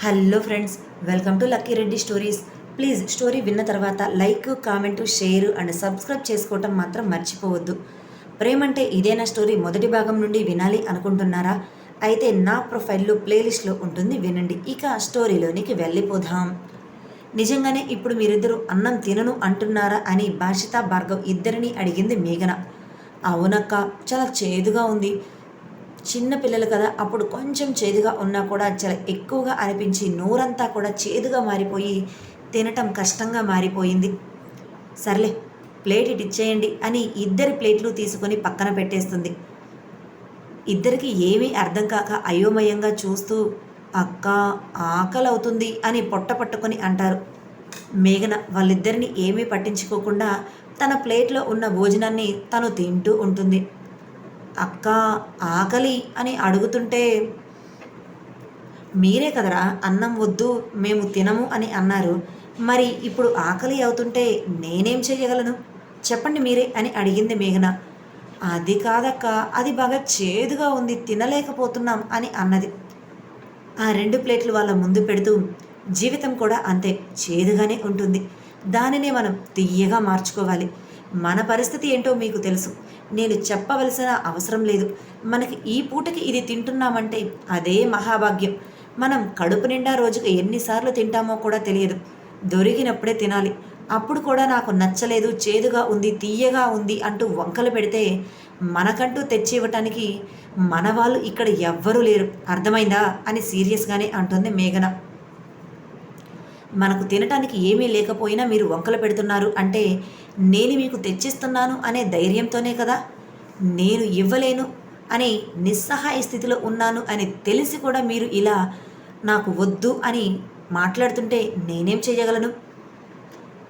Hello friends welcome to Lucky Reddy stories. Please story విన్న తర్వాత like comment share and subscribe చేసుకోవటం మాత్రం మర్చిపోవద్దు. ప్రేమంటే ఇదేనా స్టోరీ మొదటి భాగం నుండి వినాలి అనుకుంటున్నారా? అయితే నా ప్రొఫైల్లో ప్లేలిస్ట్లో ఉంటుంది వినండి. ఇక స్టోరీలోనికి వెళ్ళిపోదాం. నిజంగానే ఇప్పుడు మీరిద్దరూ అన్నం తినను అంటున్నారా అని భాషిత భార్గవ్ ఇద్దరిని అడిగింది మేఘన. అవునక్క చాలా చేదుగా ఉంది. చిన్న పిల్లలు కదా అప్పుడు కొంచెం చేదుగా ఉన్నా కూడా చాలా ఎక్కువగా అనిపించి నోరంతా కూడా చేదుగా మారిపోయి తినటం కష్టంగా మారిపోయింది. సర్లే ప్లేట్ ఇటు ఇచ్చేయండి అని ఇద్దరి ప్లేట్లు తీసుకొని పక్కన పెట్టేస్తుంది. ఇద్దరికి ఏమీ అర్థం కాక అయోమయంగా చూస్తూ అక్క ఆకలి అవుతుంది అని పొట్ట పట్టుకొని అంటారు. మేఘన వాళ్ళిద్దరిని ఏమీ పట్టించుకోకుండా తన ప్లేట్లో ఉన్న భోజనాన్ని తను తింటూ ఉంటుంది. అక్క ఆకలి అని అడుగుతుంటే మీరే కదరా అన్నం వద్దు మేము తినము అని అన్నారు. మరి ఇప్పుడు ఆకలి అవుతుంటే నేనేం చేయగలను చెప్పండి మీరే అని అడిగింది మేఘన. అది కాదక్క అది బాగా చేదుగా ఉంది తినలేకపోతున్నాం అని అన్నది. ఆ రెండు ప్లేట్లు వాళ్ళ ముందు పెడుతూ జీవితం కూడా అంతే చేదుగానే ఉంటుంది. దానినే మనం తీయగా మార్చుకోవాలి. మన పరిస్థితి ఏంటో మీకు తెలుసు. నేను చెప్పవలసిన అవసరం లేదు. మనకి ఈ పూటకి ఇది తింటున్నామంటే అదే మహాభాగ్యం. మనం కడుపు నిండా రోజుకు ఎన్నిసార్లు తింటామో కూడా తెలియదు. దొరికినప్పుడే తినాలి. అప్పుడు కూడా నాకు నచ్చలేదు చేదుగా ఉంది తీయగా ఉంది అంటూ వంకలు పెడితే మనకంటూ తెచ్చి ఇవ్వటానికి మన వాళ్ళు ఇక్కడ ఎవ్వరూ లేరు. అర్థమైందా? అని సీరియస్గానే అంటుంది మేఘన. మనకు తినటానికి ఏమీ లేకపోయినా మీరు వంకలు పెడుతున్నారు అంటే నేను మీకు తెచ్చిస్తున్నాను అనే ధైర్యంతోనే కదా? నేను ఇవ్వలేను అని నిస్సహాయ స్థితిలో ఉన్నాను అని తెలిసి కూడా మీరు ఇలా నాకు వద్దు అని మాట్లాడుతుంటే నేనేం చేయగలను?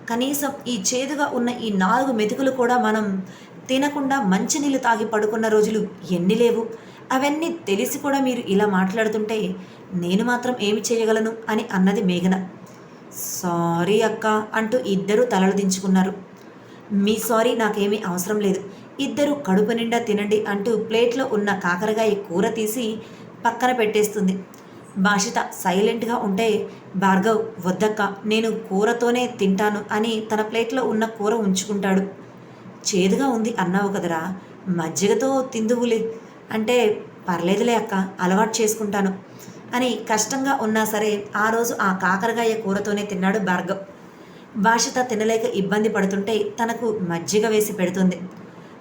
కనీసం ఈ చేదుగా ఉన్న ఈ నాలుగు మెతుకులు కూడా మనం తినకుండా మంచినీళ్ళు తాగి పడుకున్న రోజులు ఎన్ని లేవు? అవన్నీ తెలిసి కూడా మీరు ఇలా మాట్లాడుతుంటే నేను మాత్రం ఏమి చేయగలను అని అన్నది మేఘన. సారీ అక్క అంటూ ఇద్దరూ తలలు దించుకున్నారు. మీ సారీ నాకేమీ అవసరం లేదు. ఇద్దరు కడుపు నిండా తినండి అంటూ ప్లేట్లో ఉన్న కాకరకాయ కూర తీసి పక్కన పెట్టేస్తుంది. భాషిత సైలెంట్గా ఉంటే భార్గవ్ వద్దక్క నేను కూరతోనే తింటాను అని తన ప్లేట్లో ఉన్న కూర ఉంచుకుంటాడు. చేదుగా ఉంది అన్నావు కదరా మజ్జిగతో తిందువులే. అంటే పర్లేదులే అక్క అలవాటు చేసుకుంటాను. అని కష్టంగా ఉన్నా సరే ఆ రోజు ఆ కాకరకాయ కూరతోనే తిన్నాడు భార్గవ్. భాషిత తినలేక ఇబ్బంది పడుతుంటే తనకు మజ్జిగ వేసి పెడుతుంది.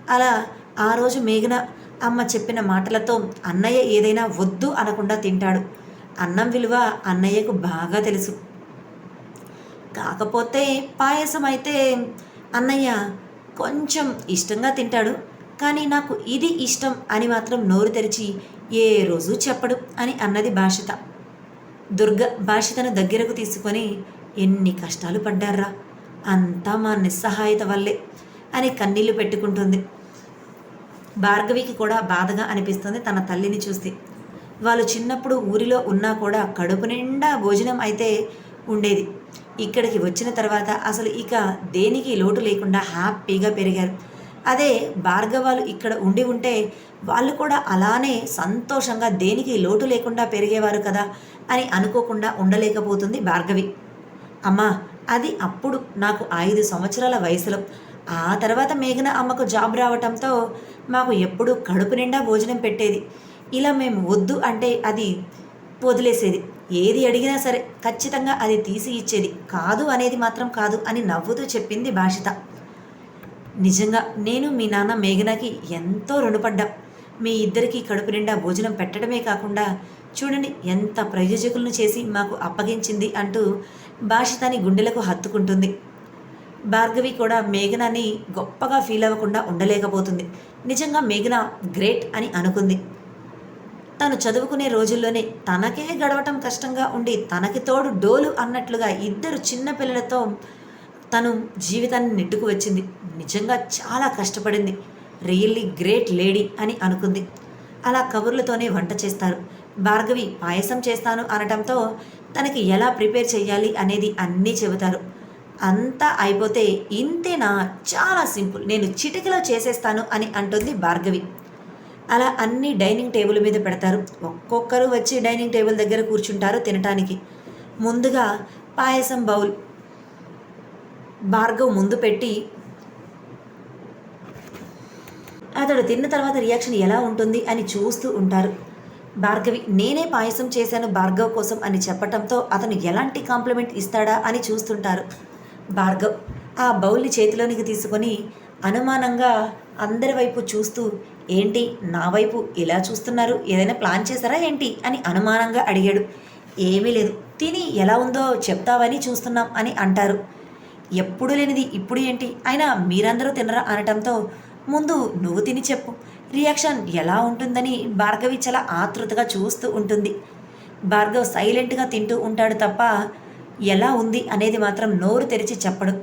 అలా ఆ రోజు మేఘన అమ్మ చెప్పిన మాటలతో అన్నయ్య ఏదైనా వద్దు అనకుండా తింటాడు. అన్నం విలువ అన్నయ్యకు బాగా తెలుసు. కాకపోతే పాయసం అయితే అన్నయ్య కొంచెం ఇష్టంగా తింటాడు. కానీ నాకు ఇది ఇష్టం అని మాత్రం నోరు తెరిచి ఏ రోజు చెప్పడు అని అన్నది భాషిత. దుర్గ భాషితను దగ్గరకు తీసుకొని ఎన్ని కష్టాలు పడ్డారా అంతా మా నిస్సహాయత వల్లే అని కన్నీళ్ళు పెట్టుకుంటుంది. భార్గవికి కూడా బాధగా అనిపిస్తుంది తన తల్లిని చూసి వాళ్ళు చిన్నప్పుడు ఊరిలో ఉన్నా కూడా కడుపు నిండా భోజనం అయితే ఉండేది. ఇక్కడికి వచ్చిన తర్వాత అసలు ఇక దేనికి లోటు లేకుండా హ్యాపీగా పెరిగారు. అదే భార్గవాలు ఇక్కడ ఉండి ఉంటే వాళ్ళు కూడా అలానే సంతోషంగా దేనికి లోటు లేకుండా పెరిగేవారు కదా అని అనుకోకుండా ఉండలేకపోతుంది భార్గవి. అమ్మా అది అప్పుడు నాకు ఐదు సంవత్సరాల వయసులో. ఆ తర్వాత మేఘన అమ్మకు జాబ్ రావటంతో మాకు ఎప్పుడూ కడుపు నిండా భోజనం పెట్టేది. ఇలా మేము వద్దు అంటే అది వదిలేసేది. ఏది అడిగినా సరే ఖచ్చితంగా అది తీసి ఇచ్చేది. కాదు అనేది మాత్రం కాదు అని నవ్వుతూ చెప్పింది భాషిత. నిజంగా నేను మీ నాన్న మేఘనకి ఎంతో రుణపడ్డా. మీ ఇద్దరికి కడుపు నిండా భోజనం పెట్టడమే కాకుండా చూడండి ఎంత ప్రయోజకులను చేసి మాకు అప్పగించింది అంటూ భాషితాని గుండెలకు హత్తుకుంటుంది. భార్గవి కూడా మేఘనాని గొప్పగా ఫీల్ అవ్వకుండా ఉండలేకపోతుంది. నిజంగా మేఘన గ్రేట్ అని అనుకుంది. తను చదువుకునే రోజుల్లోనే తనకే గడవటం కష్టంగా ఉండి తనకి తోడు డోలు అన్నట్లుగా ఇద్దరు చిన్న పిల్లలతో తను జీవితాన్ని నెట్టుకు వచ్చింది. నిజంగా చాలా కష్టపడింది. రియల్లీ గ్రేట్ లేడీ అని అనుకుంది. అలా కబుర్లతోనే వంట చేస్తారు. భార్గవి పాయసం చేస్తాను అనటంతో తనకి ఎలా ప్రిపేర్ చేయాలి అనేది అన్నీ చెబుతారు. అంతా అయిపోతే ఇంతేనా? చాలా సింపుల్. నేను చిటికలో చేసేస్తాను అని అంటుంది భార్గవి. అలా అన్ని డైనింగ్ టేబుల్ మీద పెడతారు. ఒక్కొక్కరు వచ్చి డైనింగ్ టేబుల్ దగ్గర కూర్చుంటారు తినటానికి. ముందుగా పాయసం బౌల్ భార్గవ్ ముందు పెట్టి అతడు తిన్న తర్వాత రియాక్షన్ ఎలా ఉంటుంది అని చూస్తూ ఉంటారు. భార్గవి నేనే పాయసం చేశాను భార్గవ్ కోసం అని చెప్పటంతో అతను ఎలాంటి కాంప్లిమెంట్ ఇస్తాడా అని చూస్తుంటారు. భార్గవ్ ఆ బౌల్ని చేతిలోనికి తీసుకొని అనుమానంగా అందరి వైపు చూస్తూ ఏంటి నా వైపు ఇలా చూస్తున్నారు? ఏదైనా ప్లాన్ చేశారా ఏంటి? అని అనుమానంగా అడిగాడు. ఏమీ లేదు. తిని ఎలా ఉందో చెప్తావని చూస్తున్నాం అని అంటారు. ఎప్పుడు లేనిది ఇప్పుడు ఏంటి? అయినా మీరందరూ తినరా? అనటంతో ముందు నువ్వు తిని చెప్పు. రియాక్షన్ ఎలా ఉంటుందని భార్గవి చాలా ఆతృతగా చూస్తూ ఉంటుంది. భార్గవ్ సైలెంట్గా తింటూ ఉంటాడు తప్ప ఎలా ఉంది అనేది మాత్రం నోరు తెరిచి చెప్పడు.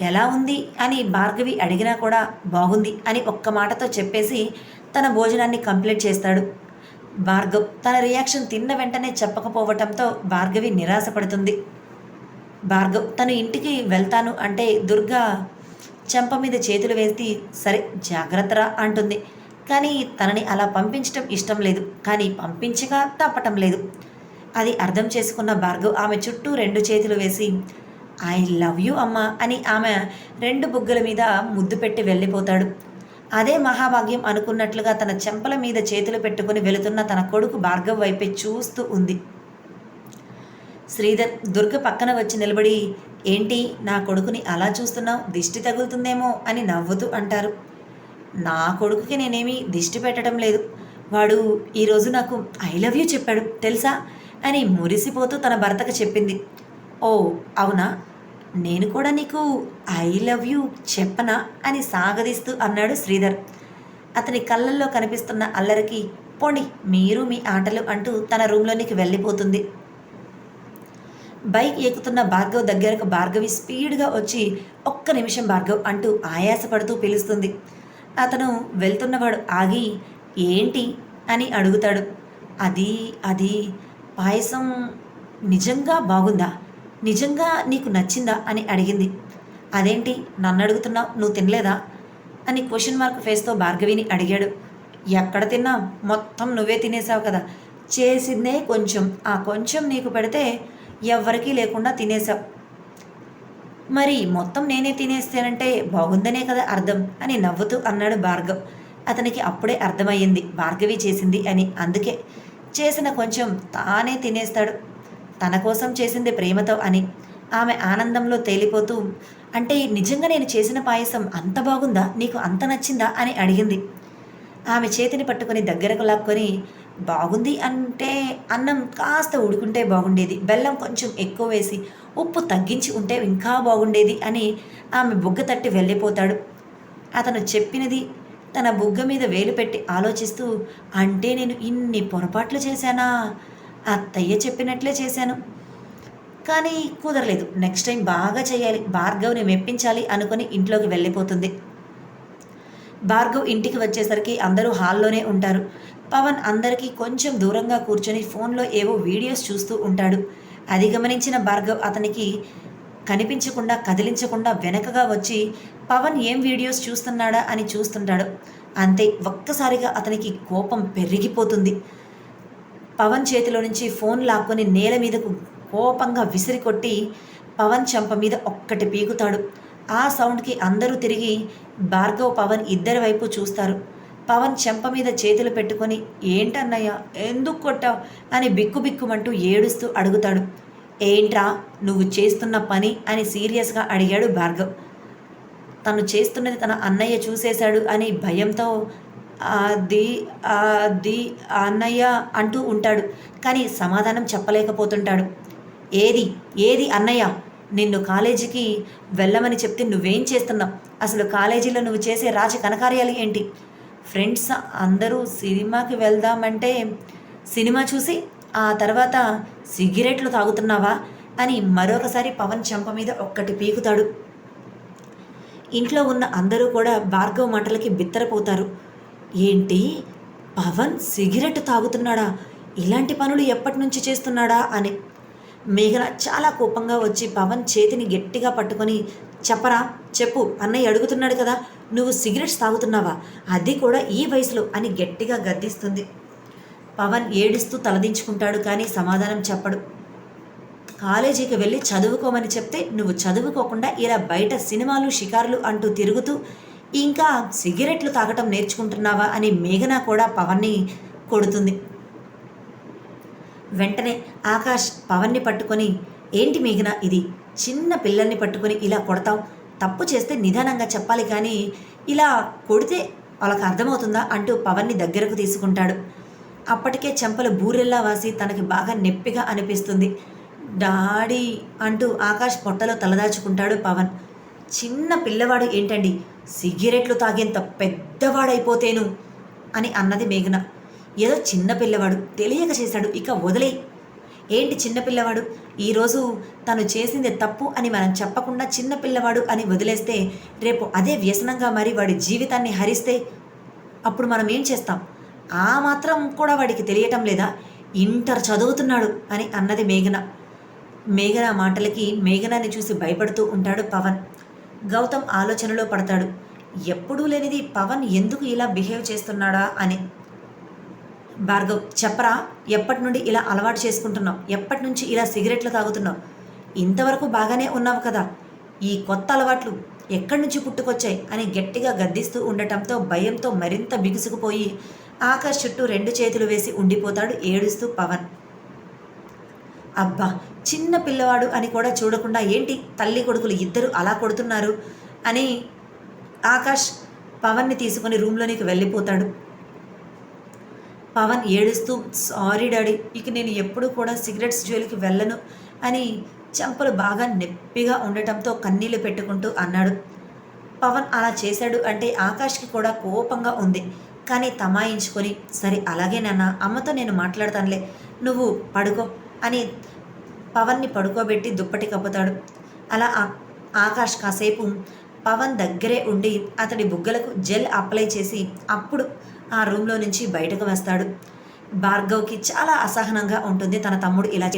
ఎలా ఉంది అని భార్గవి అడిగినా కూడా బాగుంది అని ఒక్క మాటతో చెప్పేసి తన భోజనాన్ని కంప్లీట్ చేస్తాడు. భార్గవ్ తన రియాక్షన్ తిన్న వెంటనే చెప్పకపోవటంతో భార్గవి నిరాశపడుతుంది. భార్గవ్ తను ఇంటికి వెళ్తాను అంటే దుర్గా చెంప మీద చేతులు వేసి సరే జాగ్రత్తరా అంటుంది. కానీ తనని అలా పంపించటం ఇష్టం లేదు. కానీ పంపించగా తప్పటం లేదు. అది అర్థం చేసుకున్న భార్గవ్ ఆమె చుట్టూ రెండు చేతులు వేసి ఐ లవ్ యూ అమ్మా అని ఆమె రెండు బుగ్గల మీద ముద్దు పెట్టి వెళ్ళిపోతాడు. అదే మహాభాగ్యం అనుకున్నట్లుగా తన చెంపల మీద చేతులు పెట్టుకుని వెళుతున్న తన కొడుకు భార్గవ్ వైపే చూస్తూ ఉంది. శ్రీధర్ దుర్గ పక్కన వచ్చి నిలబడి ఏంటి నా కొడుకుని అలా చూస్తున్నావు? దిష్టి తగులుతుందేమో అని నవ్వుతూ అంటారు. నా కొడుకుకి నేనేమీ దిష్టి పెట్టడం లేదు. వాడు ఈరోజు నాకు ఐ లవ్ యూ చెప్పాడు. తెలుసా? అని మురిసిపోతూ తన భర్తకు చెప్పింది. ఓ అవునా? నేను కూడా నీకు ఐ లవ్ యూ చెప్పనా? అని సాగదీస్తూ అన్నాడు శ్రీధర్. అతని కళ్ళల్లో కనిపిస్తున్న అల్లరికి పోండి మీరు మీ ఆటలు అంటూ తన రూమ్లోనికి వెళ్ళిపోతుంది. బైక్ ఎక్కుతున్న భార్గవ్ దగ్గరకు భార్గవి స్పీడ్గా వచ్చి ఒక్క నిమిషం భార్గవ్ అంటూ ఆయాసపడుతూ పిలుస్తుంది. అతను వెళ్తున్నవాడు ఆగి ఏంటి? అని అడుగుతాడు. అది అది పాయసం నిజంగా బాగుందా? నిజంగా నీకు నచ్చిందా? అని అడిగింది. అదేంటి? నన్ను అడుగుతున్నావు? నువ్వు తినలేదా? అని క్వశ్చన్ మార్క్ ఫేస్తో భార్గవిని అడిగాడు. ఎక్కడ తిన్నా మొత్తం నువ్వే తినేసావు కదా. చేసిందే కొంచెం. ఆ కొంచెం నీకు పెడితే ఎవ్వరికీ లేకుండా తినేశావు. మరి మొత్తం నేనే తినేస్తానంటే బాగుందనే కదా అర్థం అని నవ్వుతూ అన్నాడు భార్గవ్. అతనికి అప్పుడే అర్థమయ్యింది భార్గవి చేసింది అని. అందుకే చేసిన కొంచెం తానే తినేస్తాడు. తన కోసం చేసింది ప్రేమతో అని. ఆమె ఆనందంలో తేలిపోతూ అంటే నిజంగా నేను చేసిన పాయసం అంత బాగుందా? నీకు అంత నచ్చిందా? అని అడిగింది. ఆమె చేతిని పట్టుకొని దగ్గరకు లాక్కొని బాగుంది అంటే అన్నం కాస్త ఉడుకుంటే బాగుండేది. బెల్లం కొంచెం ఎక్కువ వేసి ఉప్పు తగ్గించి ఉంటే ఇంకా బాగుండేది అని ఆమె బుగ్గ తట్టి వెళ్ళిపోతాడు. అతను చెప్పినది తన బుగ్గ మీద వేలు పెట్టి ఆలోచిస్తూ అంటే నేను ఇన్ని పొరపాట్లు చేశానా? అత్తయ్య చెప్పినట్లే చేశాను. కానీ కుదరలేదు. నెక్స్ట్ టైం బాగా చేయాలి. భార్గవ్ని మెప్పించాలి అనుకుని ఇంట్లోకి వెళ్ళిపోతుంది. భార్గవ్ ఇంటికి వచ్చేసరికి అందరూ హాల్లోనే ఉంటారు. పవన్ అందరికీ కొంచెం దూరంగా కూర్చొని ఫోన్లో ఏవో వీడియోస్ చూస్తూ ఉంటాడు. అది గమనించిన భార్గవ్ అతనికి కనిపించకుండా కదిలించకుండా వెనకగా వచ్చి పవన్ ఏం వీడియోస్ చూస్తున్నాడా? అని చూస్తుంటాడు. అంతే ఒక్కసారిగా అతనికి కోపం పెరిగిపోతుంది. పవన్ చేతిలో నుంచి ఫోన్ లాక్కొని నేల మీదకు కోపంగా విసిరి కొట్టి పవన్ చెంప మీద ఒక్కటి పీకుతాడు. ఆ సౌండ్కి అందరూ తిరిగి భార్గవ్ పవన్ ఇద్దరి వైపు చూస్తారు. పవన్ చెంప మీద చేతులు పెట్టుకొని ఏంటన్నయ్య ఎందుకు కొట్టావు? అని బిక్కుబిక్కుమంటూ ఏడుస్తూ అడుగుతాడు. ఏంట్రా నువ్వు చేస్తున్న పని? అని సీరియస్గా అడిగాడు భార్గవ్. తను చేస్తున్నది తన అన్నయ్య చూసేశాడు అని భయంతో అది అది అన్నయ్య అంటూ ఉంటాడు. కానీ సమాధానం చెప్పలేకపోతుంటాడు. ఏది ఏది అన్నయ్య? నిన్ను కాలేజీకి వెళ్ళమని చెప్తే నువ్వేం చేస్తున్నావు? అసలు కాలేజీలో నువ్వు చేసే రాజ కనకార్యాలు ఏంటి? ఫ్రెండ్స్ అందరూ సినిమాకి వెళ్దామంటే సినిమా చూసి ఆ తర్వాత సిగరెట్లు తాగుతున్నావా అని మరొకసారి పవన్ చెంప మీద ఒక్కటి పీకుతాడు. ఇంట్లో ఉన్న అందరూ కూడా భార్గవ్ మాటలకి బిత్తరపోతారు. ఏంటి? పవన్ సిగరెట్ తాగుతున్నాడా? ఇలాంటి పనులు ఎప్పటి నుంచి చేస్తున్నాడా అని. మేఘన చాలా కోపంగా వచ్చి పవన్ చేతిని గట్టిగా పట్టుకొని చెప్పరా? చెప్పు. అన్నయ్య అడుగుతున్నాడు కదా. నువ్వు సిగరెట్స్ తాగుతున్నావా? అది కూడా ఈ వయసులో అని గట్టిగా గద్దిస్తుంది. పవన్ ఏడుస్తూ తలదించుకుంటాడు కానీ సమాధానం చెప్పడు. కాలేజీకి వెళ్ళి చదువుకోమని చెప్తే నువ్వు చదువుకోకుండా ఇలా బయట సినిమాలు షికారులు అంటూ తిరుగుతూ ఇంకా సిగరెట్లు తాగటం నేర్చుకుంటున్నావా అని మేఘన కూడా పవన్ని కొడుతుంది. వెంటనే ఆకాష్ పవన్ని పట్టుకొని ఏంటి మేఘన ఇది? చిన్న పిల్లల్ని పట్టుకొని ఇలా కొడతావు? తప్పు చేస్తే నిదానంగా చెప్పాలి కానీ ఇలా కొడితే వాళ్ళకి అర్థమవుతుందా అంటూ పవన్ని దగ్గరకు తీసుకుంటాడు. అప్పటికే చెంపలు బూరెల్లా వాసి తనకి బాగా నొప్పిగా అనిపిస్తుంది. డాడీ అంటూ ఆకాష్ పొట్టలో తలదాచుకుంటాడు పవన్. చిన్న పిల్లవాడు ఏంటండి? సిగరెట్లు తాగేంత పెద్దవాడైపోతేను అని అన్నది మేఘన. ఏదో చిన్న పిల్లవాడు తెలియక చేశాడు ఇక వదిలే ఏంటి చిన్నపిల్లవాడు ఈరోజు తను చేసింది తప్పు అని మనం చెప్పకుండా చిన్నపిల్లవాడు అని వదిలేస్తే రేపు అదే వ్యసనంగా మరి వాడి జీవితాన్ని హరిస్తే అప్పుడు మనం ఏం చేస్తాం? ఆ మాత్రం కూడా వాడికి తెలియటం లేదా? ఇంటర్ చదువుతున్నాడు అని అన్నది మేఘన. మేఘన మాటలకి మేఘనాన్ని చూసి భయపడుతూ ఉంటాడు పవన్. గౌతమ్ ఆలోచనలో పడతాడు. ఎప్పుడూ లేనిది పవన్ ఎందుకు ఇలా బిహేవ్ చేస్తున్నాడా అని. భార్గవ్ చెప్పరా ఎప్పటి నుండి ఇలా అలవాటు చేసుకుంటున్నావు? ఎప్పటి నుంచి ఇలా సిగరెట్లు తాగుతున్నావు? ఇంతవరకు బాగానే ఉన్నావు కదా. ఈ కొత్త అలవాట్లు ఎక్కడి నుంచి పుట్టుకొచ్చాయి? అని గట్టిగా గద్దిస్తూ ఉండటంతో భయంతో మరింత బిగుసుకుపోయి ఆకాష్ చుట్టూ రెండు చేతులు వేసి ఉండిపోతాడు ఏడుస్తూ పవన్. అబ్బా చిన్న పిల్లవాడు అని కూడా చూడకుండా ఏంటి తల్లి కొడుకులు ఇద్దరు అలా కొడుతున్నారు? అని ఆకాష్ పవన్ని తీసుకొని రూమ్లోనికి వెళ్ళిపోతాడు. పవన్ ఏడుస్తూ సారీ డాడీ ఇక నేను ఎప్పుడు కూడా సిగరెట్స్ జోలికి వెళ్ళను అని చెంపలు బాగా నొప్పిగా ఉండటంతో కన్నీళ్ళు పెట్టుకుంటూ అన్నాడు. పవన్ అలా చేశాడు అంటే ఆకాష్కి కూడా కోపంగా ఉంది. కానీ తమాయించుకొని సరే అలాగే నాన్న అమ్మతో నేను మాట్లాడతానులే నువ్వు పడుకో అని పవన్ని పడుకోబెట్టి దుప్పటి కప్పుతాడు. అలా ఆకాష్ కాసేపు పవన్ దగ్గరే ఉండి అతడి బుగ్గలకు జెల్ అప్లై చేసి అప్పుడు ఆ రూమ్లో నుంచి బయటకు వస్తాడు. భార్గవ్కి చాలా అసహనంగా ఉంటుంది. తన తమ్ముడు ఇలా